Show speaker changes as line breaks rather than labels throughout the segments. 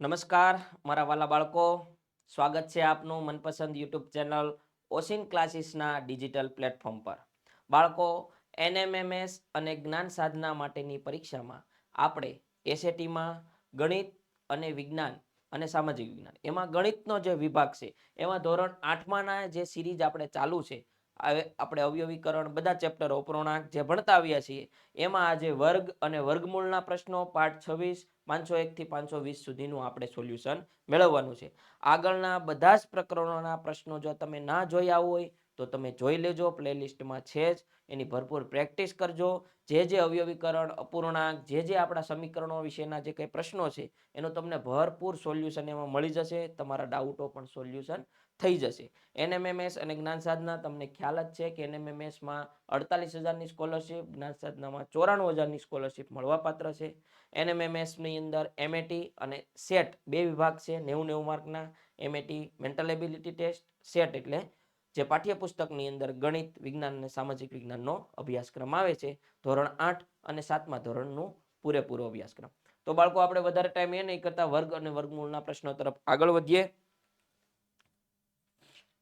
નમસ્કાર, મારા વાલા બાળકો. સ્વાગત છે આપનું મનપસંદ યુટ્યુબ ચેનલ ઓશિન ક્લાસીસના ડિજિટલ પ્લેટફોર્મ પર. બાળકો, એનએમએમએસ અને જ્ઞાન સાધના માટેની પરીક્ષામાં આપણે એસએટીમાં ગણિત અને વિજ્ઞાન અને સામાજિક વિજ્ઞાન, એમાં ગણિતનો જે વિભાગ છે, એમાં ધોરણ આઠમાના જે સિરીઝ આપણે ચાલુ છે આપણે અવયવીકરણ બધા ચેપ્ટરો પૂર્ણાંક જે ભણતા આવ્યા છીએ, એમાં આજે વર્ગ અને વર્ગમૂળના પ્રશ્નો, પાઠ છવ્વીસ, પાંચસો એકથી પાંચસો વીસ સુધીનું આપણે સોલ્યુશન મેળવવાનું છે. આગળના બધા જ પ્રકરણોના પ્રશ્નો જો તમે ના જોયા હોય તો તમે જોઈ લેજો, પ્લેલિસ્ટમાં છે જ. એની ભરપૂર પ્રેક્ટિસ કરજો. જે જે અવયવીકરણ, અપૂર્ણાંક, જે જે આપણા સમીકરણો વિશેના જે કંઈ પ્રશ્નો છે, એનું તમને ભરપૂર સોલ્યુશન એમાં મળી જશે. તમારા ડાઉટો પણ સોલ્યુશન થઈ જશે. એનએમએમએસ અને જ્ઞાન સાધના તમને ખ્યાલ જ છે કે એનએમએમએસમાં અડતાલીસ હજારની સ્કોલરશિપ, જ્ઞાન સાધનામાં ચોરાણું હજારની સ્કોલરશિપ મળવાપાત્ર છે. એનએમએમએસની અંદર એમએટી અને સેટ બે વિભાગ છે, નેવું નેવું માર્કના. MAT mental ability test, SAT એટલે જે પાઠ્યપુસ્તકની અંદર ગણિત વિજ્ઞાન અને સામાજિક વિજ્ઞાનનો અભ્યાસક્રમ આવે છે, ધોરણ આઠ અને સાતમા ધોરણનું પૂરેપૂરો અભ્યાસક્રમ. તો બાળકો, આપણે વધારે ટાઈમ એ નહીં કરતા, વર્ગ અને વર્ગમૂળના પ્રશ્નો તરફ આગળ વધીએ.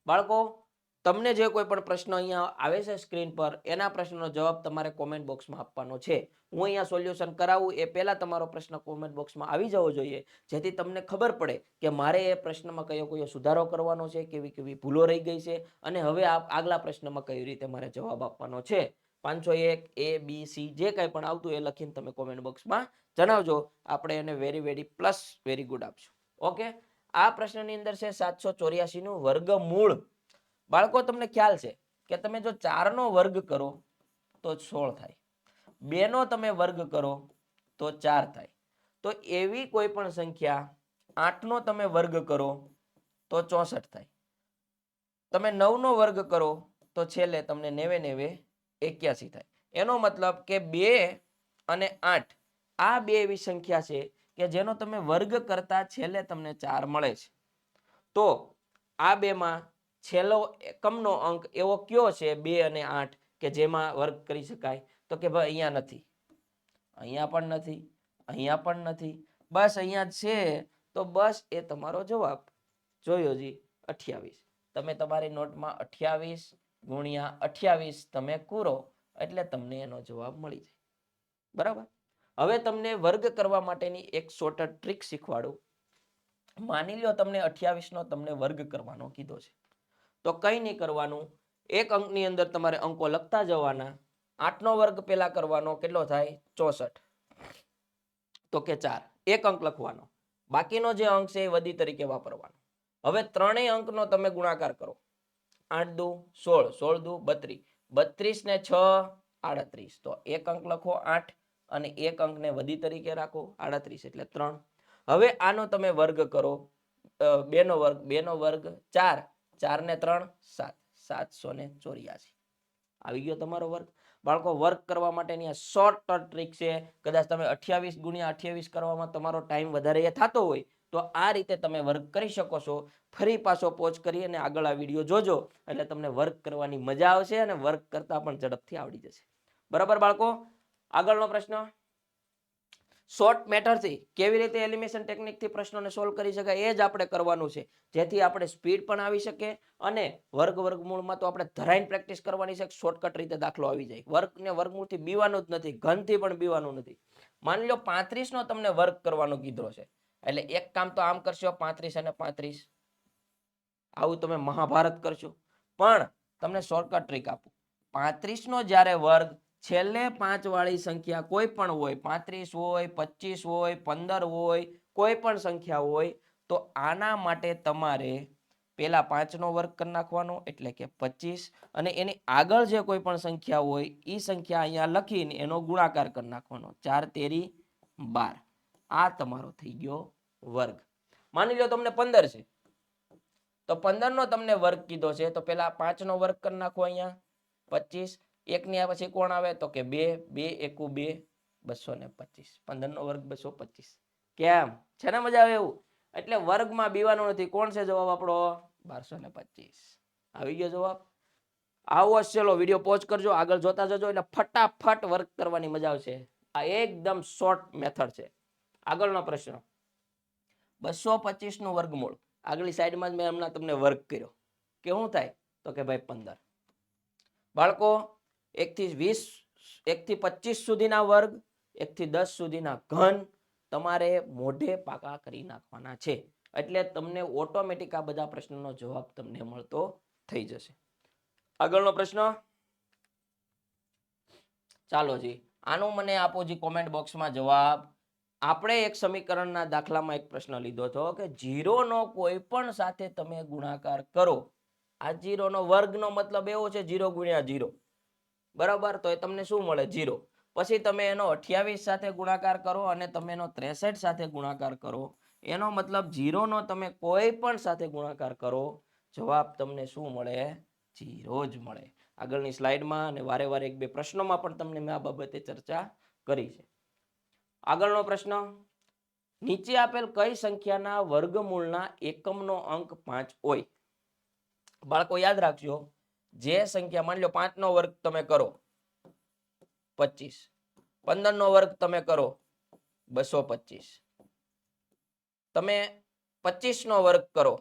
બાળકો તમને જે કોઈ પણ પ્રશ્ન અહીંયા આવે છે સ્ક્રીન પર, એના પ્રશ્નનો જવાબ તમારે કોમેન્ટ બોક્સમાં આપવાનો છે. હું અહીંયા સોલ્યુશન કરાવું, એ પહેલાં તમારો પ્રશ્ન કોમેન્ટ બોક્સમાં આવી જવો જોઈએ. જેથી તમને ખબર પડે કે મારે એ પ્રશ્નમાં કયો કયો સુધારો કરવાનો છે, કેવી કેવી ભૂલો રહી ગઈ છે, અને હવે આ આગલા પ્રશ્નમાં કઈ રીતે મારે જવાબ આપવાનો છે. પાંચસો એક, એ, બી, સી, જે કાંઈ પણ આવતું એ લખીને તમે કોમેન્ટ બોક્સમાં જણાવજો. આપણે એને very very plus very good આપશું. ઓકે આ પ્રશ્નની અંદર છે સાતસો ચોર્યાસીનું વર્ગમૂળ. બાળકો, તમને ખ્યાલ છે કે તમે જો ચારનો વર્ગ કરો તો સોળ થાય. બેનો તમે વર્ગ કરો તો ચાર થાય. તો એવી કોઈ પણ સંખ્યા આઠનો તમે વર્ગ કરો તો ચોસઠ થાય. તમે નવનો વર્ગ કરો તો છેલ્લે તમને નેવે નેવે એક્યાસી થાય. એનો મતલબ કે બે અને આઠ, આ બે એવી સંખ્યા છે કે જેનો તમે વર્ગ કરતા છેલ્લે તમને ચાર મળે છે. તો આ બેમાં છેલ્લો એકમનો અંક એવો કયો છે? બે અને આઠ, કે જેમાં વર્ગ કરી શકાય? તો કે ભાઈ અહીંયા નથી. અહીંયા પણ નથી, અહીંયા પણ નથી. બસ અહીંયા છે. તો બસ એ તમારો જવાબ જોયો જી, અઠ્યાવીસ. તમે તમારી નોટમાં અઠ્યાવીસ ગુણ્યા અઠ્યાવીસ તમે કૂરો, એટલે તમને એનો જવાબ મળી જાય. બરાબર? હવે તમને વર્ગ કરવા માટેની એક શોર્ટ ટ્રીક શીખવાડું. માની લો તમને અઠ્યાવીસનો તમને વર્ગ કરવાનો કીધો છે. તો કંઈ નહીં કરવાનું. એક અંકની અંદર તમારે અંકો લખતા જવાના. આઠનો વર્ગ પેલા કરવાનો કેટલો થાય? ચોસઠ. તો કે ચાર. એક અંક લખવાનો. બાકીનો જે અંક છે એ વધી તરીકે વાપરવાનો. હવે ત્રણેય અંકનો તમે ગુણાકાર કરો. આઠ દુ, સોળ. સોળ દુ, બત્રીસ. બત્રીસ ને છ, આડત્રીસ. તો એક અંક લખો આઠ અને એક અંકને વધી તરીકે રાખો, આડત્રીસ એટલે ત્રણ. હવે આનો તમે વર્ગ કરો. બેનો વર્ગ. બેનો વર્ગ ચાર. ચાર ને ત્રણ, સાત. સાતસો ને ચોર્યાસી. આવી ગયો તમારો વર્ગ. બાળકો વર્ક કરવા માટેની આ શોર્ટ ટ્રીક છે. કદાચ તમે અઠ્યાવીસ ગુણ્યા અઠ્યાવીસ કરવામાં તમારો ટાઈમ વધારે થતો હોય, તો આ રીતે તમે વર્ક કરી શકો છો. ફરી પાછો પોચ કરી અને આગળ આ વીડિયો જોજો. એટલે તમને વર્ક કરવાની મજા આવશે અને વર્ક કરતા પણ ઝડપથી આવડી જશે. બરાબર બાળકો? આગળનો પ્રશ્ન. શોર્ટ મેટરથી કેવી રીતે એલિમિનેશન ટેકનિકથી પ્રશ્નોને સોલ્વ કરી શકાય એ જ આપણે કરવાનું છે. જેથી આપણે સ્પીડ પણ આવી શકે અને વર્ગ વર્ગમૂળમાં તો આપણે ધરાઈને પ્રેક્ટિસ કરવાની છે શોર્ટકટ રીતે દાખલો આવી જાય. વર્ગને વર્ગમૂળથી બીવાનું જ નથી, ઘનથી પણ બીવાનું નથી. માની લો પાંત્રીસનો તમને વર્ગ કરવાનો કીધો છે. એટલે એક કામ તો આમ કરશો, પાંત્રીસ અને પાંત્રીસ. આવું તમે મહાભારત કરશો. પણ તમને શોર્ટકટ ટ્રીક આપું. પાંત્રીસનો જ્યારે વર્ગ છેલ્લે પાંચ વાળી સંખ્યા કોઈ પણ હોય, પાંત્રીસ હોય પચીસ હોય, પંદર હોય, કોઈ પણ સંખ્યા હોય, તો આના માટે તમારે પેલા પાંચનો વર્ગ કરી નાખવાનો, એટલે કે પચીસ અને એની આગળ જે કોઈ પણ સંખ્યા હોય એ સંખ્યા અહીંયા લખીને એનો ગુણાકાર કરી નાખવાનો. ચાર, તેરી, બાર. આ તમારો થઈ ગયો વર્ગ. માની લો તમને પંદર છે. તો પંદર નો તમને વર્ગ કીધો છે, તો પેલા પાંચ નો વર્ગ કરી નાખો અહીંયા. પચીસ એક ની આ પછી કોણ આવે? તો કે બે બે એકુ બે, બસો ને પચીસ. પંદર નો વર્ગ બસો પચીસ. કેમ? છે ને મજા આવે એવું? એટલે વર્ગમાં બીવાનું નથી. કોણ છે જવાબ આપણો? બારસો ને પચીસ. આવી ગયો જવાબ. આવો ચલો વીડિયો પોઝ કરજો. આગળ જોતા જજો એટલે ફટાફટ વર્ક કરવાની મજા આવશે. આ એકદમ શોર્ટ મેથડ છે. આગળનો પ્રશ્ન. બસો પચીસનું વર્ગમૂળ. આગલી સાઈડમાં જ મેં હમણાં તમને વર્ક કર્યો. કે શું થાય? તો કે ભાઈ પંદર. બાળકો એકથી વીસ, એકથી પચીસ સુધીના વર્ગ, એકથી દસ સુધીના ઘન તમારે મોઢે પાકા કરી નાખવાના છે. એટલે તમને ઓટોમેટિક આ બધા પ્રશ્નોનો જવાબ તમને મળતો થઈ જશે. આગળનો પ્રશ્ન? ચાલો જી. આનો મને આપો જી કોમેન્ટ બોક્સમાં જવાબ. આપણે એક સમીકરણના દાખલામાં એક પ્રશ્ન લીધો હતો કે જીરોનો કોઈ પણ સાથે તમે ગુણાકાર કરો. આ જીરોનો વર્ગનો મતલબ એવો છે, જીરો ગુણ્યા જીરો. બરાબર? તો એ તમને શું મળે? જીરો પછી તમે એનો અઠ્યાવીસ સાથે ગુણાકાર કરો અને તમે એનો ત્રેસઠ સાથે ગુણાકાર કરો. એનો મતલબ જીરોનો તમે કોઈ પણ સાથે ગુણાકાર કરો, જવાબ તમને શું મળે? જીરો જ મળે. આગળની સ્લાઇડમાં અને વારે વારે એક બે પ્રશ્નોમાં પણ તમને મેં આ બાબતે ચર્ચા કરી છે. આગળનો પ્રશ્ન, નીચે આપેલ કઈ સંખ્યાના વર્ગમૂળના એકમનો અંક પાંચ હોય? બાળકો, યાદ રાખજો જે સંખ્યા માની લો પાંચ નો વર્ગ તમે કરો, પચીસ. પંદર નો વર્ગ તમે કરો, બસો પચીસ. તમે પચીસ નો વર્ગ કરો,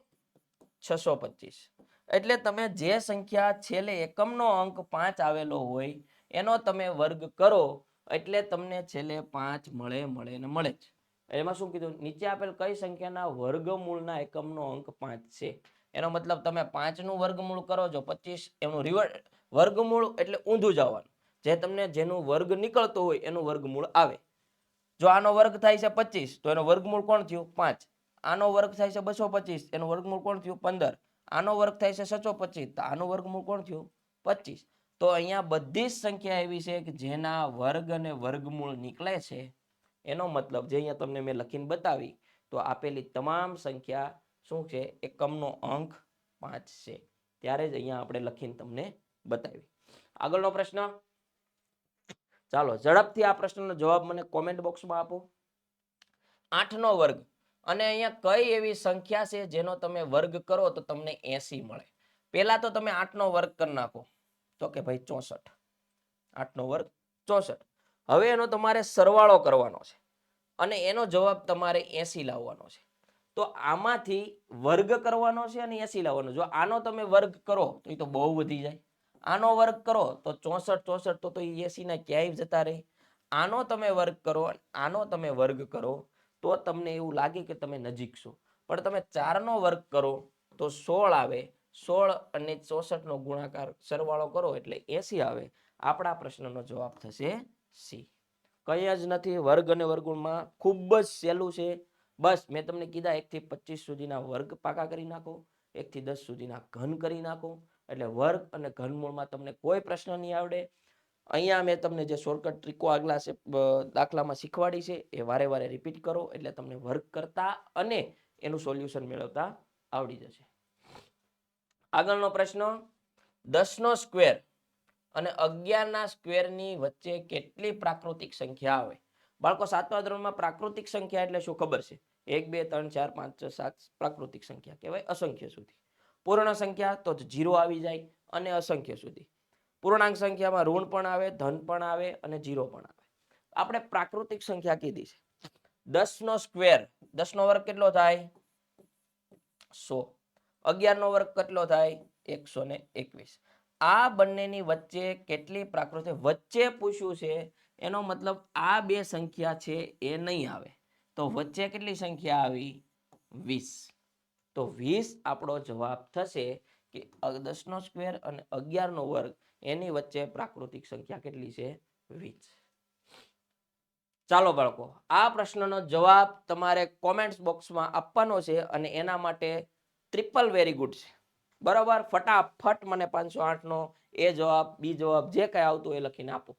છસો પચીસ. એટલે તમે જે સંખ્યા છેલ્લે એકમનો અંક પાંચ આવેલો હોય, એનો તમે વર્ગ કરો, એટલે તમને છેલ્લે પાંચ મળે મળે ને મળે જ. એમાં શું કીધું? નીચે આપેલ કઈ સંખ્યાના વર્ગમૂળના એકમનો અંક પાંચ છે? એનો મતલબ તમે પાંચનું વર્ગમૂળ કરો છો, પચીસ એનું રિવર, વર્ગમૂળ એટલે ઊંધું જવાનું. જે તમને જેનું વર્ગ નીકળતો હોય એનું વર્ગમૂળ આવે. જો આનો વર્ગ થાય છે પચીસ, તો એનો વર્ગમૂળ કોણ થયું? પાંચ. આનો વર્ગ થાય છે બસો પચીસ, એનું વર્ગમૂળ કોણ થયું? પંદર. આનો વર્ગ થાય છે સચો પચીસ, તો આનું વર્ગમૂળ કોણ થયું? પચીસ. તો અહીંયા બધી જ સંખ્યા એવી છે કે જેના વર્ગ અને વર્ગમૂળ નીકળે છે, એનો મતલબ જે અહીંયા તમને મેં લખીને બતાવી, તો આપેલી તમામ સંખ્યા શું છે? એકમનો અંક પાંચ છે. ત્યારે જ અહીંયા આપણે લખીને તમને બતાવી આગળનો પ્રશ્ન. ચાલો, ઝડપથી આ પ્રશ્નનો જવાબ મને કોમેન્ટ બોક્સમાં આપો. આઠનો વર્ગ. અને અહીંયા કઈ એવી સંખ્યા છે જેનો તમે વર્ગ કરો તો તમને એસી મળે. પહેલા તો તમે આઠનો વર્ગ કરી નાખો. તો કે ભાઈ ચોસઠ. આઠનો વર્ગ ચોસઠ. હવે એનો તમારે સરવાળો કરવાનો છે. અને એનો જવાબ તમારે એસી લાવવાનો છે. તો આમાંથી વર્ગ કરવાનો છે અને એસી લાવવાનો. જો આનો તમે વર્ગ કરો, તો એ તો બહુ વધી જાય. આનો વર્ગ કરો, તો ચોસઠ ચોસઠ, તો તો એસી ના ક્યાંય જતા રહે. આનો તમે વર્ગ કરો આનો તમે વર્ગ કરો, તો તમને એવું લાગે કે તમે નજીક છો. પણ તમે ચારનો વર્ગ કરો, તો સોળ આવે. સોળ અને ચોસઠનો ગુણાકાર સરવાળો કરો એટલે એસી આવે. આપણા પ્રશ્નનો જવાબ થશે સી. કંઈ જ નથી. વર્ગ અને વર્ગુણમાં ખૂબ જ સહેલું છે. બસ, મેં તમને કીધા એકથી પચીસ સુધીના વર્ગ પાકા કરી નાખો એકથી દસ સુધીના ઘન કરી નાખો. એટલે વર્ગ અને ઘનમૂળમાં તમને કોઈ પ્રશ્ન નહીં આવડે. અહીંયા મેં તમને જે શોર્ટકટ ટ્રીકો આગલા છે દાખલામાં શીખવાડી છે, એ વારે વારે રિપીટ કરો, એટલે તમને વર્ક કરતા અને એનું સોલ્યુશન મેળવતા આવડી જશે. આગળનો પ્રશ્ન દસનો સ્ક્વેર અને અગિયારના સ્ક્વેરની વચ્ચે કેટલી પ્રાકૃતિક સંખ્યા આવે? બાળકો સાતમા ધોરણમાં પ્રાકૃતિક સંખ્યા એટલે શું ખબર છે? એક, બે, ત્રણ, ચાર, પાંચ, છ, સાત પ્રાકૃતિક સંખ્યા કહેવાય અસંખ્ય સુધી. પૂર્ણ સંખ્યા તો જીરો આવી જાય અને અસંખ્ય સુધી. પૂર્ણાંક સંખ્યામાં ઋણ પણ આવે, ધન પણ આવે અને જીરો પણ આવે. આપણે પ્રાકૃતિક સંખ્યા કીધી છે. દસ નો સ્ક્વેર, દસ નો વર્ગ કેટલો થાય? સો. અગિયાર નો વર્ગ કેટલો થાય? એકસો ને એકવીસ. આ બંનેની વચ્ચે કેટલી પ્રાકૃતિક વચ્ચે પૂછ્યું છે? એનો મતલબ આ બે સંખ્યા છે એ નહીં આવે. તો વચ્ચે કેટલી સંખ્યા આવી? વીસ. તો વીસ આપણો જવાબ થશે કે દસનો સ્ક્વેર અને અગિયારનો વર્ગ, એની વચ્ચે પ્રાકૃતિક સંખ્યા કેટલી છે? વીસ. ચાલો બાળકો, આ પ્રશ્નનો જવાબ તમારે કોમેન્ટ્સ બોક્સમાં આપવાનો છે અને એના માટે ટ્રિપલ વેરી ગુડ છે. બરાબર? ફટાફટ મને પાંચસો આઠનો એ જવાબ, બી જવાબ જે કંઈ આવતું એ લખીને આપો.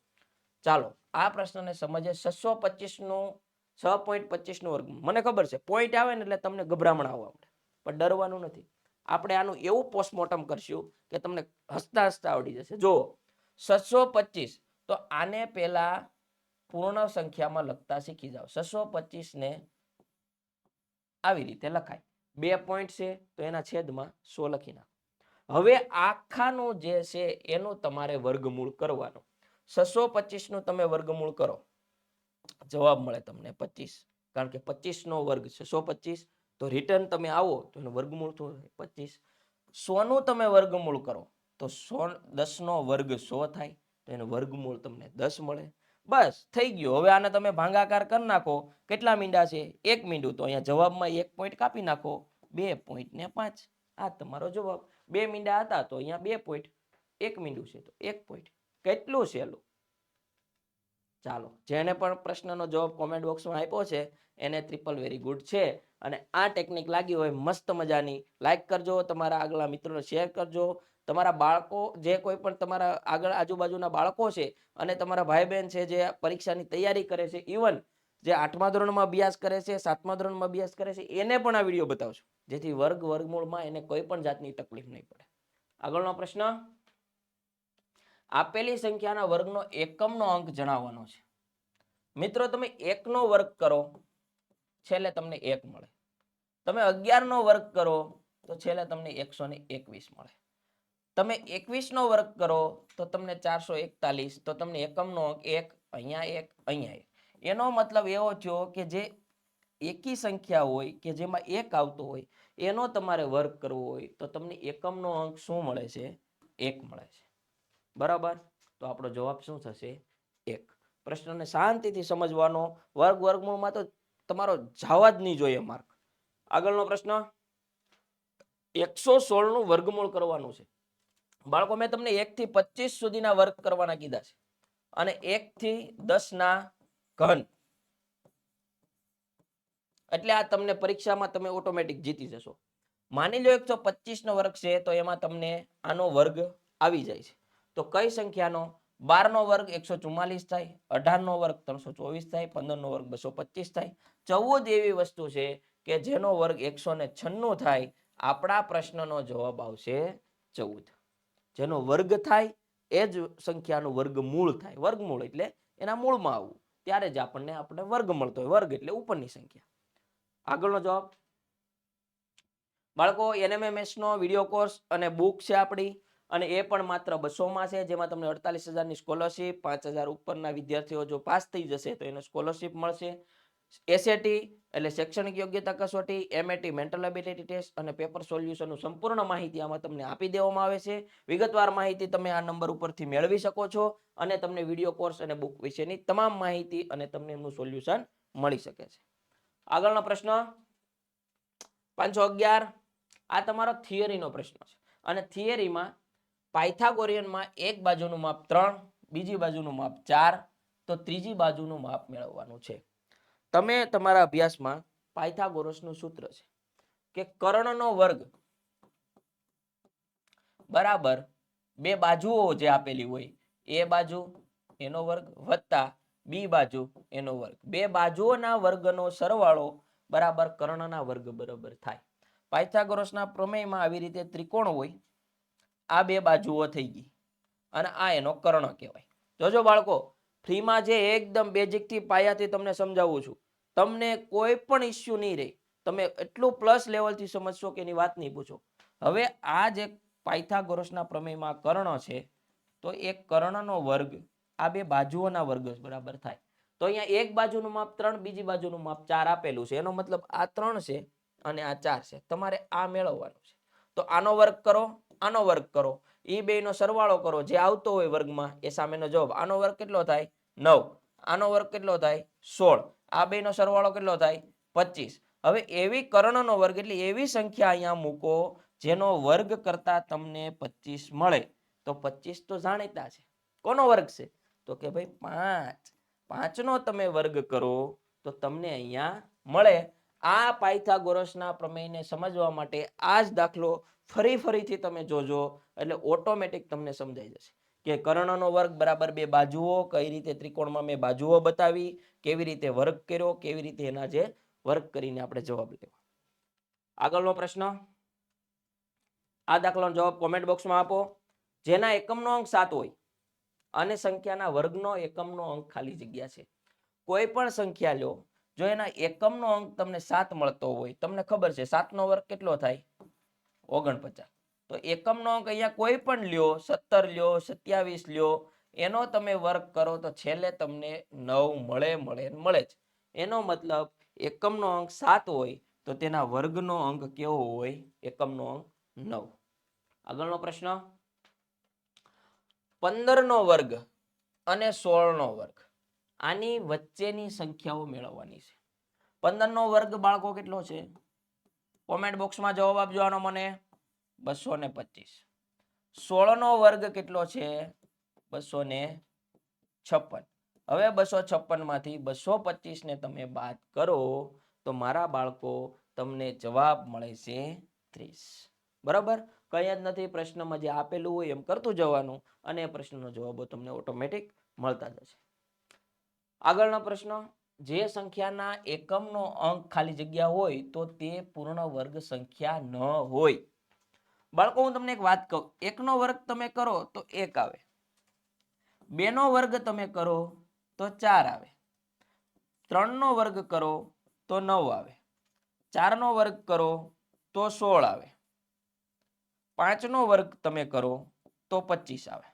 ચાલો, આ પ્રશ્નને સમજે છસો પચીસનું છ પોઈન્ટ પચીસનું વર્ગ. મને ખબર છે પોઈન્ટ આવે ને એટલે તમને ગભરામણ આવવા મળે પણ ડરવાનું નથી. આપણે આનું એવું પોસ્ટમોર્ટમ કરશું કે તમને હસતા હસતા આવડી જશે. જો છસો પચીસ, તો આને પહેલા પૂર્ણ સંખ્યામાં લખતા શીખી જાઓ. છસો ને આવી રીતે લખાય. બે પોઈન્ટ છે, તો એના છેદમાં સો લખી નાખો. હવે આખાનું જે છે, એનું તમારે વર્ગમૂળ કરવાનું. છસો પચીસનું તમે વર્ગમૂળ કરો. જવાબ મળે તમને પચીસ. કારણ કે પચીસનો વર્ગ છસો પચીસ, તો રિટર્ન તમે આવો, તો એનું વર્ગમૂળ થયું પચીસ. સોનું તમે વર્ગમૂળ કરો, તો સો, દસનો વર્ગ સો થાય, તો એનું વર્ગમૂળ તમને દસ મળે. બસ, થઈ ગયું. હવે આને તમે ભાંગાકાર કરી નાખો. કેટલા મીંડા છે? એક મીંડું. તો અહીંયા જવાબમાં એક પોઈન્ટ કાપી નાખો. બે પોઈન્ટ ને પાંચ. આ તમારો જવાબ. બે મીંડા હતા, તો અહીંયા બે પોઈન્ટ એક મીંડું છે, તો એક પોઈન્ટ કેટલું સહેલું? ચાલો જેને પણ પ્રશ્નનો જવાબ કોમેન્ટ બોક્સમાં આપ્યો છે, એને ટ્રિપલ વેરી ગુડ છે. અને આ ટેકનિક લાગી હોય, મસ્ત મજાની. લાઈક કરજો, તમારા આગલા મિત્રોને શેર કરજો. તમારા બાળકો, જે કોઈ પણ તમારા આગળ આજુબાજુના બાળકો છે, અને તમારા ભાઈ બહેન છે, જે પરીક્ષાની તૈયારી કરે છે ઇવન જે આઠમા ધોરણમાં અભ્યાસ કરે છે, સાતમા ધોરણમાં અભ્યાસ કરે છે, એને પણ આ વીડિયો બતાવશો જેથી વર્ગ વર્ગમૂળમાં એને કોઈ પણ જાતની તકલીફ નહીં પડે. આગળનો પ્રશ્ન? આપેલી સંખ્યાના વર્ગનો એકમનો અંક જણાવવાનો છે. મિત્રો, તમે એકનો વર્ગ કરો, છેલ્લે તમને એક મળે. તમે અગિયારનો વર્ગ કરો, તો છેલ્લે તમને એકસો ને એકવીસ મળે. તમે એકવીસનો વર્ગ કરો, તો તમને ચારસો એકતાલીસ, તો તમને એકમનો અંક એક, અહીંયા એક અહીંયા એક. એનો મતલબ એવો થયો કે જે એકી સંખ્યા હોય કે જેમાં એક આવતો હોય, એનો તમારે વર્ગ કરવો હોય, તો તમને એકમનો અંક શું મળે છે? એક મળે છે. બરાબર? તો આપણો જવાબ શું થશે? એક. પ્રશ્નને શાંતિથી સમજવાનો. વર્ગ વર્ગમૂળમાં તો તમારો જવા જ નહીં જોઈએ માર્ક આગળનો પ્રશ્ન. એકસો સોળનું વર્ગમૂળ કરવાનું છે. બાળકો, મેં તમને એકથી પચીસ સુધીના વર્ગ કરવાના કીધા છે. અને એકથી દસના ઘન. એટલે આ તમને પરીક્ષામાં તમે ઓટોમેટિક જીતી જશો. માની લો એકસો પચીસ વર્ગ છે, તો એમાં તમને આનો વર્ગ આવી જાય છે. તો કઈ સંખ્યાનો? બાર નો વર્ગ એકસો ચુમ્માલીસ થાય અઢાર નો વર્ગ ત્રણસો ચોવીસ થાય પંદર નો વર્ગ બસો પચીસ થાય. ચૌદ એવી વસ્તુ છે કે જેનો વર્ગ એકસો ને છન્નું થાય, આપણા પ્રશ્નનો જવાબ આવશે ચૌદ. જેનો વર્ગ થાય, એ જ સંખ્યાનું વર્ગમૂળ થાય. વર્ગમૂળ એટલે એના મૂળમાં આવવું. ત્યારે જ આપણને આપણે વર્ગ મળતો હોય. વર્ગ એટલે ઉપરની સંખ્યા. આગળનો જવાબ. બાળકો એનએમએમએસ નો વીડિયો કોર્સ અને બુક છે આપણી. અને એ પણ માત્ર બસોમાં છે, જેમાં તમને અડતાલીસ હજારની સ્કોલરશીપ, પાંચ હજાર ઉપરના વિદ્યાર્થીઓ જો પાસ થઈ જશે તો એને સ્કોલરશીપ મળશે. એસએટી એટલે શૈક્ષણિક યોગ્યતા કસોટી એમએટી મેન્ટલ એબિલિટી ટેસ્ટ અને પેપર સોલ્યુશનનું સંપૂર્ણ માહિતી આમાં તમને આપી દેવામાં આવે છે. વિગતવાર માહિતી તમે આ નંબર ઉપરથી મેળવી શકો છો અને તમને વીડિયો કોર્સ અને બુક વિશેની તમામ માહિતી અને તમને એમનું સોલ્યુશન મળી શકે છે. આગળનો પ્રશ્ન, પાંચસો અગિયાર. આ તમારો થિયરીનો પ્રશ્ન છે. અને થિયરીમાં પાયથાગોરિયનમાં એક બાજુનું માપ ત્રણ, બીજી બાજુનું માપ ચાર, તો ત્રીજી બાજુનું માપ મેળવવાનું છે. તમે તમારા અભ્યાસમાં પાયથાગોરસનું સૂત્ર છે કે કર્ણનો વર્ગ બરાબર બે બાજુઓ જે આપેલી હોય, એ બાજુ એનો વર્ગ વત્તા બી બાજુ એનો વર્ગ. બે બાજુઓના વર્ગનો સરવાળો બરાબર કર્ણના વર્ગ બરાબર થાય. પાયથાગોરસના પ્રમેયમાં આવી રીતે ત્રિકોણ હોય આ બે બાજુઓ થઈ ગઈ. અને આ એનો કર્ણ કહેવાય. જોજો બાળકો, ફ્રીમાં જે એકદમ બેઝિકથી પાયાથી તમને સમજાવું છું. તમને કોઈ પણ ઇસ્યુ નહીં રહે. તમે એટલું પ્લસ લેવલથી સમજશો કે એની વાત નહીં પૂછો. હવે આ જે પાયથાગોરસના પ્રમેયમાં કર્ણ છે, તો એક કર્ણનો વર્ગ આ બે બાજુઓના વર્ગ બરાબર થાય. તો અહીંયા એક બાજુનું માપ ત્રણ, બીજી બાજુનું માપ ચાર આપેલું છે. એનો મતલબ આ ત્રણ છે અને આ ચાર છે. તમારે આ મેળવવાનું છે. તો આનો વર્ગ કરો. આનો વર્ગ કરો. એ બેયનો સરવાળો કરો. જે આવતો હોય વર્ગમાં, એ સામેનો જવાબ. આનો વર્ગ કેટલો થાય? નવ. આનો વર્ગ કેટલો થાય? સોળ. આ બેનો સરવાળો કેટલો થાય? પચીસ. હવે એવી કર્ણનો વર્ગ એટલે એવી સંખ્યા અહીંયા મૂકો, જેનો વર્ગ કરતા તમને પચીસ મળે. તો પચીસ તો જાણીતા છે. કોનો વર્ગ છે? તો કે ભાઈ પાંચ. પાંચનો તમે વર્ગ કરો, તો તમને અહીંયા મળે. આ પાયથાગોરસના પ્રમેયને સમજવા માટે આ જ દાખલો ફરી ફરીથી તમે જોજો, એટલે ઓટોમેટિક તમને સમજાઈ જશે કે કર્ણનો વર્ગ બરાબર બે બાજુઓ, કઈ રીતે ત્રિકોણમાં મેં બાજુઓ બતાવી, કેવી રીતે વર્ગ કર્યો, કેવી રીતે એના જે વર્ગ કરીને આપણે જવાબ લેવા. આગળનો પ્રશ્ન? આ દાખલાનો જવાબ કોમેન્ટ બોક્સમાં આપો. જેના એકમનો અંક સાત હોય અને સંખ્યાના વર્ગનો એકમનો અંક ખાલી જગ્યા છે. કોઈ પણ સંખ્યા લો, જો એના એકમનો અંક તમને સાત મળતો હોય, તમને ખબર છે સાતનો વર્ગ કેટલો થાય? ઓગણપચાસ. તો એકમનો અંક અહીંયા કોઈ પણ લ્યો, સત્તર લ્યો, સત્યાવીસ લ્યો, એનો તમે વર્ગ કરો તો છેલ્લે તમને નવ મળે મળે મળે જ એનો મતલબ એકમનો અંક સાત હોય તો તેના વર્ગનો અંક કેવો હોય? એકમનો અંક નવ. આગળનો પ્રશ્ન. પંદરનો વર્ગ અને સોળનો વર્ગ. આની વચ્ચેની સંખ્યાઓ મેળવવાની છે. પંદરનો વર્ગ બાળકો કેટલો છે? કોમેન્ટ બોક્સમાં જવાબ આપજો મને. બસો ને પચીસ. સોળનો વર્ગ કેટલો છે? બસો ને છપ્પન. હવે બસો છપ્પનમાંથી બસો પચીસ ને તમે બાદ કરો તો મારા બાળકો તમને જવાબ મળે છે ત્રીસ. બરાબર? કંઈ જ નથી, પ્રશ્નમાં જે આપેલું હોય એમ કરતું જવાનું અને એ પ્રશ્નનો જવાબો તમને ઓટોમેટિક મળતા જશે. આગળનો પ્રશ્ન. જે સંખ્યાના એકમનો અંક ખાલી જગ્યા હોય તો તે પૂર્ણ વર્ગ સંખ્યા ન હોય. બાળકો, હું તમને એક વાત કહું. એકનો વર્ગ તમે કરો તો એક આવે. બેનો વર્ગ તમે કરો તો ચાર આવે. ત્રણનો વર્ગ કરો તો નવ આવે. ચારનો વર્ગ કરો તો સોળ આવે. પાંચનો વર્ગ તમે કરો તો પચીસ આવે.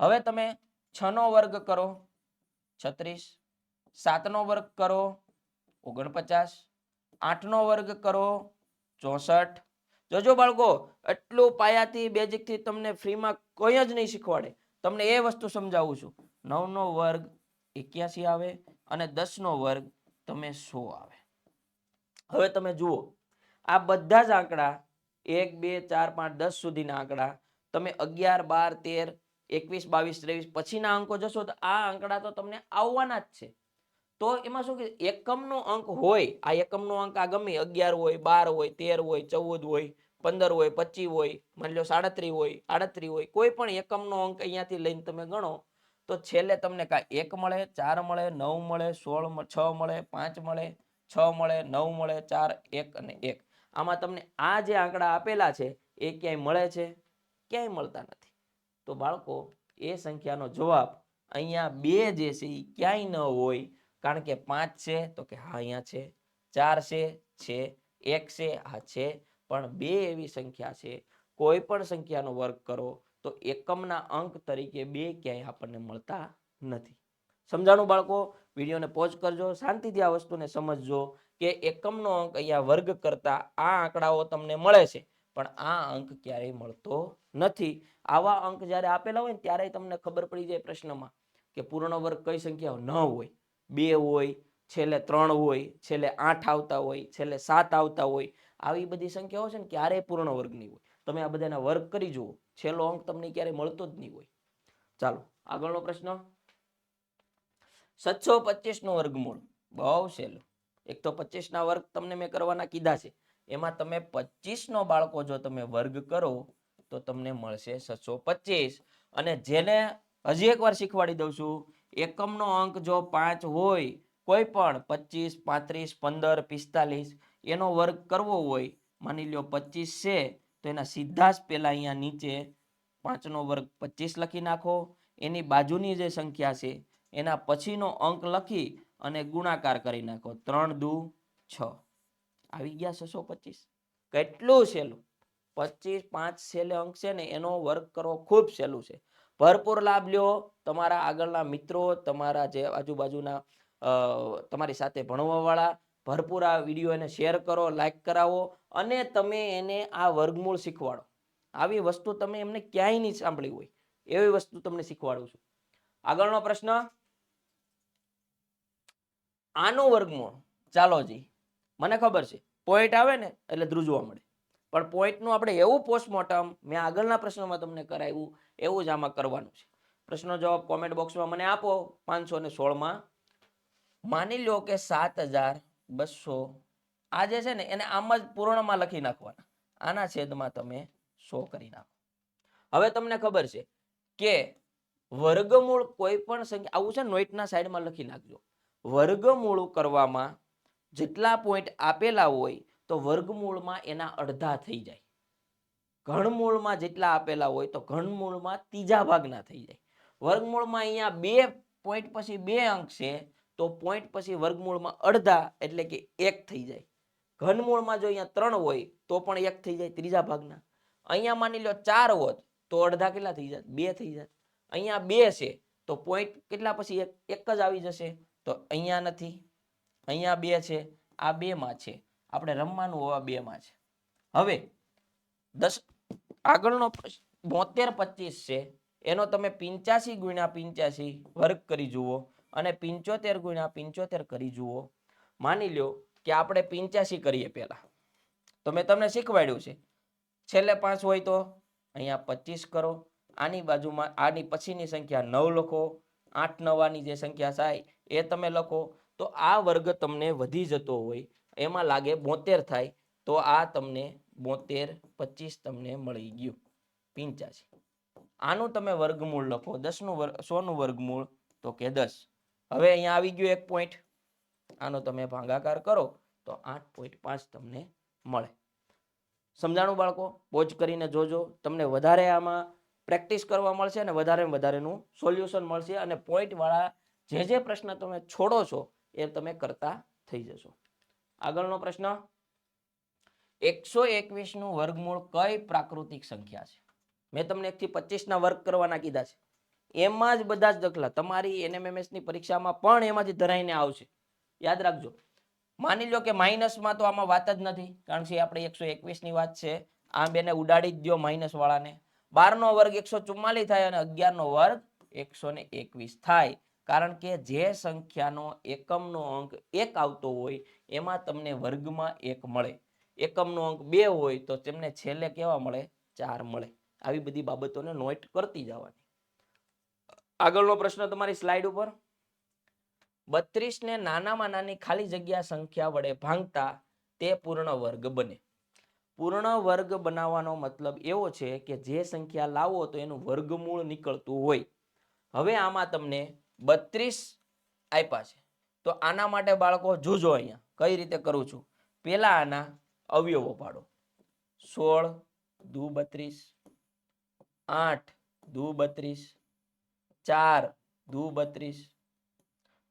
હવે તમે છનો વર્ગ કરો. છત્રીસ સાતનો વર્ગ કરો, ઓગણપચાસ. આઠનો વર્ગ કરો, ચોસઠ. જોજો બાળકો, એટલું પાયાથી, બેઝિકથી તમને ફ્રીમાં કોઈ જ નહીં શીખવાડે. તમને એ વસ્તુ સમજાવું છું. નવનો વર્ગ એક્યાસી આવે અને દસનો વર્ગ તમે સો આવે. હવે તમે જુઓ, આ બધા જ આંકડા એક, બે, ચાર, પાંચ, દસ સુધીના આંકડા. તમે અગિયાર, બાર, તેર, એકવીસ, બાવીસ, ત્રેવીસ પછીના અંકો જશો તો આ આંકડા તો તમને આવવાના જ છે. તો એમાં શું કે એકમનો અંક હોય, આ એકમનો અંક આ ગમે, અગિયાર હોય, બાર હોય, તેર હોય, ચૌદ હોય, પંદર હોય, પચીસ હોય, માની લો સાડત્રીસ હોય, આડત્રીસ હોય, કોઈ પણ એકમનો અંક અહીંયાથી લઈને તમે ગણો, તો છેલ્લે તમને કાંઈ એક મળે, ચાર મળે, નવ મળે, સોળ છ મળે, પાંચ મળે, છ મળે, નવ મળે, ચાર, એક અને એક. આમાં તમને આ જે આંકડા આપેલા છે, એ ક્યાંય મળે છે? ક્યાંય મળતા નથી. તો બાળકો, એ સંખ્યાનો જવાબ અહીંયા બે જે છે એ ક્યાંય ન હોય કારણ કે પાંચ છે તો કે હા, અહીંયા છે. ચાર છે છે. એક છે, હા, છે. પણ બે એવી સંખ્યા છે. કોઈ પણ સંખ્યાનો વર્ગ કરો તો એકમના અંક તરીકે બે ક્યાંય આપણને મળતા નથી. સમજાણું બાળકો? વિડીયોને પોઝ કરજો. શાંતિથી આ વસ્તુને સમજજો કે એકમનો અંક અહીંયા વર્ગ કરતા આ આંકડાઓ તમને મળે છે. પણ આ અંક ક્યારેય મળતો નથી. આવા અંક જ્યારે આપેલા હોય ને ત્યારે તમને ખબર પડી જાય પ્રશ્નમાં કે પૂર્ણ વર્ગ કઈ સંખ્યા ન હોય. બે હોય, છેલ્લે ત્રણ હોય, છેલ્લે આઠ આવતા હોય, છેલ્લે સાત આવતા હોય, આવી બધી સંખ્યાઓ છે ને ક્યારેય પૂર્ણ વર્ગની હોય. તમે આ બધાના વર્ગ કરી જુઓ. છેલ્લો અંક તમને ક્યારેય મળતો જ નહીં હોય. ચાલો, આગળનો પ્રશ્ન. સાતસો પચીસ વર્ગમૂળ. બહુ સહેલો. એક તો પચીસ ના વર્ગ તમને મેં કરવાના કીધા છે. એમાં તમે પચીસ નો બાળકો જો તમે વર્ગ કરો, તો તમને મળશે છસો પચીસ અને જેને હજી એકવાર શીખવાડી દઉં છું એકમનો અંક જો પાંચ હોય, કોઈ પણ પચીસ, પાંત્રીસ, પંદર, પિસ્તાલીસ, એનો વર્ગ કરવો હોય, માની લો પચીસ છે, તો એના સીધા જ પહેલાં અહીંયા નીચે પાંચનો વર્ગ પચીસ લખી નાખો. એની બાજુની જે સંખ્યા છે, એના પછીનો અંક લખી અને ગુણાકાર કરી નાખો. ત્રણ દુ છ. આવી ગયા છસો પચીસ. કેટલું સહેલું પચીસ, પાંચ છેલ્લે અંક છે ને, એનો વર્ક કરવો ખૂબ સહેલું છે. ભરપૂર લાભ લ્યો. તમારા આગળના મિત્રો, તમારા જે આજુબાજુના તમારી સાથે ભણવાવાળા, ભરપૂર આ વીડિયો એને શેર કરો, લાઈક કરાવો અને તમે એને આ વર્ગમૂળ શીખવાડો. આવી વસ્તુ તમે એમને ક્યાંય નહીં સાંભળી હોય. એવી વસ્તુ તમને શીખવાડું છું. આગળનો પ્રશ્ન? આનું વર્ગમૂળ. ચાલો જી. મને ખબર છે. પોઈન્ટ આવે ને, એટલે ધ્રુજવા મળે. પણ પોઈન્ટનું આપણે એવું પોસ્ટમોર્ટમ મેં આગળના પ્રશ્નમાં તમને કરાવ્યું, એવું જ આમાં કરવાનું છે. પ્રશ્નો જવાબ કોમેન્ટ બોક્સમાં મને આપો, પાંચસો ને સોળમાં. માની લો કે સાત હજાર બસો, આ જે છે ને એને આમ જ પૂર્ણમાં લખી નાખવાના. આના છેદમાં તમે સો કરી નાખો. હવે તમને ખબર છે કે વર્ગમૂળ કોઈ પણ સંખ્યા, આવું છે નોઈટના સાઈડમાં લખી નાખજો. વર્ગમૂળ કરવામાં જેટલા પોઈન્ટ આપેલા હોય તો વર્ગમૂળમાં એના અડધા થઈ જાય. ઘનમૂળમાં જેટલા આપેલા હોય તો ઘનમૂળમાં ત્રીજા ભાગના થઈ જાય. વર્ગમૂળમાં અહીંયા બે પોઈન્ટ પછી બે અંક છે તો પોઈન્ટ પછી વર્ગમૂળમાં અડધા એટલે કે એક થઈ જાય. ઘનમૂળમાં જો અહીંયા ત્રણ હોય તો પણ એક થઈ જાય ત્રીજા ભાગના. અહીંયા માની લો ચાર હોત તો અડધા કેટલા થઈ જાય બે થઈ જાય અહીંયા બે છે તો પોઈન્ટ કેટલા પછી એક? એક જ આવી જશે. તો અહીંયા નથી. અહીંયા બે છે. આ બે માં છે. આપણે રમવાનું હોવા બેમાં છે. હવે દસ, આગળનો બોતેર પચીસ છે. એનો તમે પિંચાસી ગુણ્યા પિંચાસી વર્ગ કરી જુઓ અને પિંચોતેર ગુણ્યા પિંચોતેર કરી જુઓ. માની લ્યો કે આપણે પિંચાસી કરીએ પહેલા. તો મેં તમને શીખવાડ્યું છે. છેલ્લે પાંચ હોય તો અહીંયા પચીસ કરો. આની બાજુમાં, આની પછીની સંખ્યા નવ લખો. આઠ નવાની જે સંખ્યા થાય એ તમે લખો. તો આ વર્ગ તમને વધી જતો હોય એમાં લાગે બોતેર થાય, તો આ તમને બોતેર પચીસ તમને મળી ગયું પિંચાસી આનું તમે વર્ગમૂળ લખો, દસનું વર્ગ સોનું વર્ગમૂળ, તો કે દસ. હવે અહીંયા આવી ગયો એક પોઈન્ટ આનો તમે ભાગાકાર કરો, તો આઠ પોઈન્ટ પાંચ તમને મળે. સમજાણું બાળકો? પોચ કરીને જોજો. તમને વધારે આમાં પ્રેક્ટિસ કરવા મળશે અને વધારે વધારેનું સોલ્યુશન મળશે અને પોઈન્ટવાળા જે જે પ્રશ્ન તમે છોડો છો, એ તમે કરતા થઈ જશો. આગળનો પ્રશ્ન. એકસો એકવીસનું વર્ગમૂળ કઈ પ્રાકૃતિક સંખ્યા છે? મેં તમને એકથી પચીસના વર્ગ કરવાના કીધા છે. એમાં જ બધા જ દાખલા, તમારી એનએમએમએસની પરીક્ષામાં પણ એમાંથી ધરાઈને આવશે. યાદ રાખજો. માની લો કે માઇનસમાં તો આમાં વાત જ નથી, કારણ કે આપણે એકસો એકવીસની વાત છે. આ બેને ઉડાડી જ દો માઇનસ વાળાને બારનો વર્ગ એકસો ચુમ્માલીસ થાય અને અગિયારનો વર્ગ એકસો ને એકવીસ થાય. કારણ કે જે સંખ્યાનો, એકમનો અંક એક આવતો હોય, એમાં તમને વર્ગમાં એક મળે. એકમનો અંક બે હોય, તો તેમને છેલ્લે કેવા મળે? ચાર મળે. આવી બધી બાબતોને નોટ કરતી જવાની. આગળનો પ્રશ્ન તમારી સ્લાઇડ ઉપર. બત્રીસ ને નાનામાં નાની ખાલી જગ્યા સંખ્યા વડે ભાંગતા તે પૂર્ણ વર્ગ બને. પૂર્ણ વર્ગ બનાવવાનો મતલબ એવો છે કે જે સંખ્યા લાવો તો એનું વર્ગમૂળ નીકળતું હોય. હવે આમાં તમને બત્રીસ આપ્યા છે. તો આના માટે બાળકો જોજો અહીંયા, કઈ રીતે કરું છું? પેલા આના અવયવો પાડો. સોળ, દુ બત્રીસ, આઠ, દુ બત્રીસ, ચાર, દુ બત્રીસ,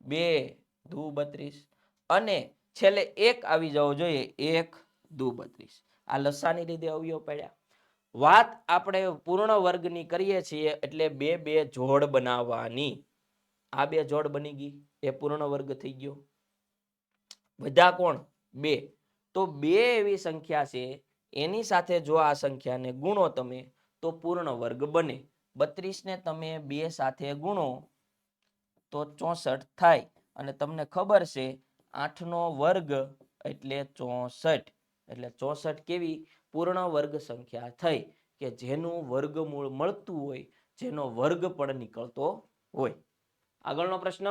બે, દુ બત્રીસ અને છેલ્લે એક આવી જવો જોઈએ, એક, દુ બત્રીસ. આ લસાની લીધે અવયવ પડ્યા. વાત આપણે પૂર્ણ વર્ગની કરીએ છીએ એટલે બે બે જોડ બનાવવાની. આ બે જોડ બની ગઈ, એ પૂર્ણ વર્ગ થઈ ગયો. બધા કોણ? બે. તો બે એવી સંખ્યા છે, એની સાથે જો આ સંખ્યાને ગુણો તમે, તો પૂર્ણ વર્ગ બને. બત્રીસ ને તમે બે સાથે ગુણો, તો ચોસઠ થાય. અને તમને ખબર છે, આઠનો વર્ગ એટલે ચોસઠ. એટલે ચોસઠ કેવી? પૂર્ણ વર્ગ સંખ્યા થઈ કે જેનું વર્ગમૂળ મળતું હોય, જેનો વર્ગ પણ નીકળતો હોય. આગળનો પ્રશ્ન.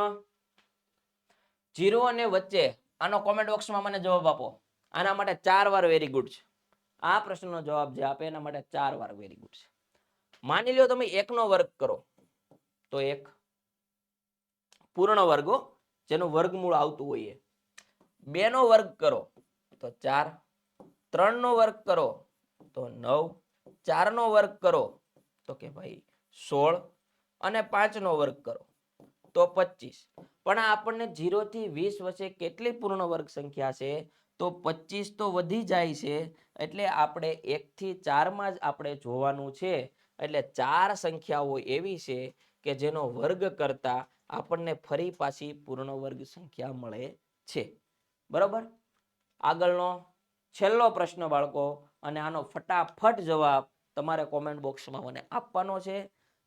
જીરો અને વચ્ચે આનો કોમેન્ટ બોક્સમાં મને જવાબ આપો. આના માટે ચાર વાર વેરી ગુડ છે. આ પ્રશ્નનો જવાબ જે આપે એના માટે ચાર વાર વેરી ગુડ છે. માની લો તમે એકનો વર્ગ કરો. તો એક પૂર્ણ વર્ગો જેનું વર્ગમૂળ આવતું હોય બે નો વર્ગ કરો, તો ચાર. ત્રણ નો વર્ગ કરો, તો નવ. ચાર નો વર્ગ કરો, તો કે ભાઈ સોળ. અને પાંચ નો વર્ગ કરો તો પચીસ પણ આપણને જીરોથી વીસ વચ્ચે કેટલી પૂર્ણ વર્ગ સંખ્યા છે? તો પચીસ તો વધી જાય છે, એટલે આપણે એક થી ચારમાં જ આપણે જોવાનું છે. એટલે ચાર સંખ્યાઓ એવી છે કે જેનો વર્ગ કરતા આપણને ફરી પાછી પૂર્ણ વર્ગ સંખ્યા મળે છે. બરોબર? આગળનો, છેલ્લો પ્રશ્ન બાળકો, અને આનો ફટાફટ જવાબ તમારે કોમેન્ટ બોક્સમાં મને આપવાનો છે.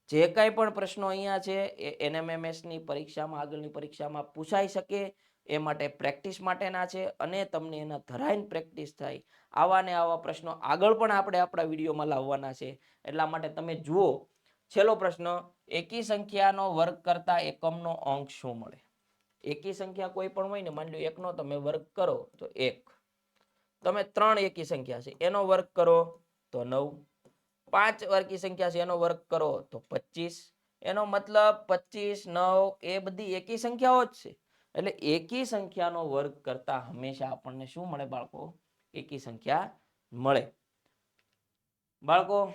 જે કાંઈ પણ પ્રશ્નો અહીંયા છે, એ એનએમએમએસની પરીક્ષામાં, આગળની પરીક્ષામાં પૂછાઈ શકે, એ માટે પ્રેક્ટિસ માટેના છે અને તમને એના ધરાઈને પ્રેક્ટિસ થાય. આવા ને આવા પ્રશ્નો આગળ પણ આપણે આપણા વિડીયોમાં લાવવાના છે. એટલા માટે તમે જુઓ, છેલ્લો પ્રશ્ન, એકી સંખ્યાનો વર્ગ કરતા એકમનો અંક શું મળે? એકી સંખ્યા કોઈ પણ હોય ને, માની લો એકનો તમે વર્ગ કરો તો એક. તમે ત્રણ એકી સંખ્યા છે, એનો વર્ગ કરો તો નવ. પાંચ વર્ગી સંખ્યા છે, એનો વર્ગ કરો તો પચીસ. એનો મતલબ પચીસ, નવ, એ બધી એકી સંખ્યાઓ જ છે. એટલે એકી સંખ્યાનો વર્ગ કરતા હંમેશા આપણને શું મળે બાળકો? એકી સંખ્યા મળે. બાળકો,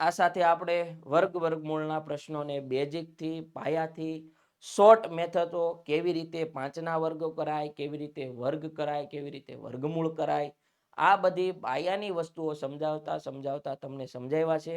આ સાથે આપણે વર્ગ વર્ગમૂળના પ્રશ્નોને બેઝિકથી, પાયાથી, શોર્ટ મેથડો, કેવી રીતે પાંચના વર્ગો કરાય, કેવી રીતે વર્ગ કરાય, કેવી રીતે વર્ગમૂળ કરાય આ બધી પાયાની વસ્તુઓ સમજાવતા સમજાવતા તમને સમજાવ્યા છે.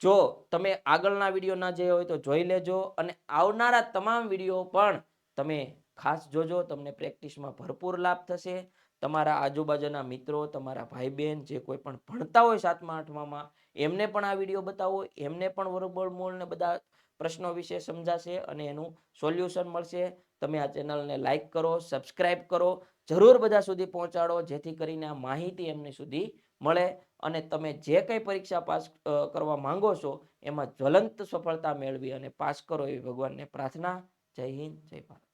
જો તમે આગળના વીડિયો ના જોયા હોય તો જોઈ લેજો અને આવનારા તમામ વીડિયો પણ તમે ખાસ જોજો. તમને પ્રેક્ટિસમાં ભરપૂર લાભ થશે. તમારા આજુબાજુના મિત્રો, તમારા ભાઈ બહેન જે કોઈ પણ ભણતા હોય સાતમા આઠમામાં એમને પણ આ વીડિયો બતાવો. એમને પણ વર્ગમૂળ મૂળને બધા પ્રશ્નો વિશે સમજાશે અને એનું સોલ્યુશન મળશે. તમે આ ચેનલને લાઈક કરો, સબસ્ક્રાઇબ કરો, જરૂર બધા સુધી પહોંચાડો, જેથી કરીને આ માહિતી એમની સુધી મળે અને તમે જે કંઈ પરીક્ષા પાસ કરવા માંગો છો, એમાં જ્વલંત સફળતા મેળવી અને પાસ કરો એવી ભગવાનને પ્રાર્થના. જય હિન્દ, જય ભારત.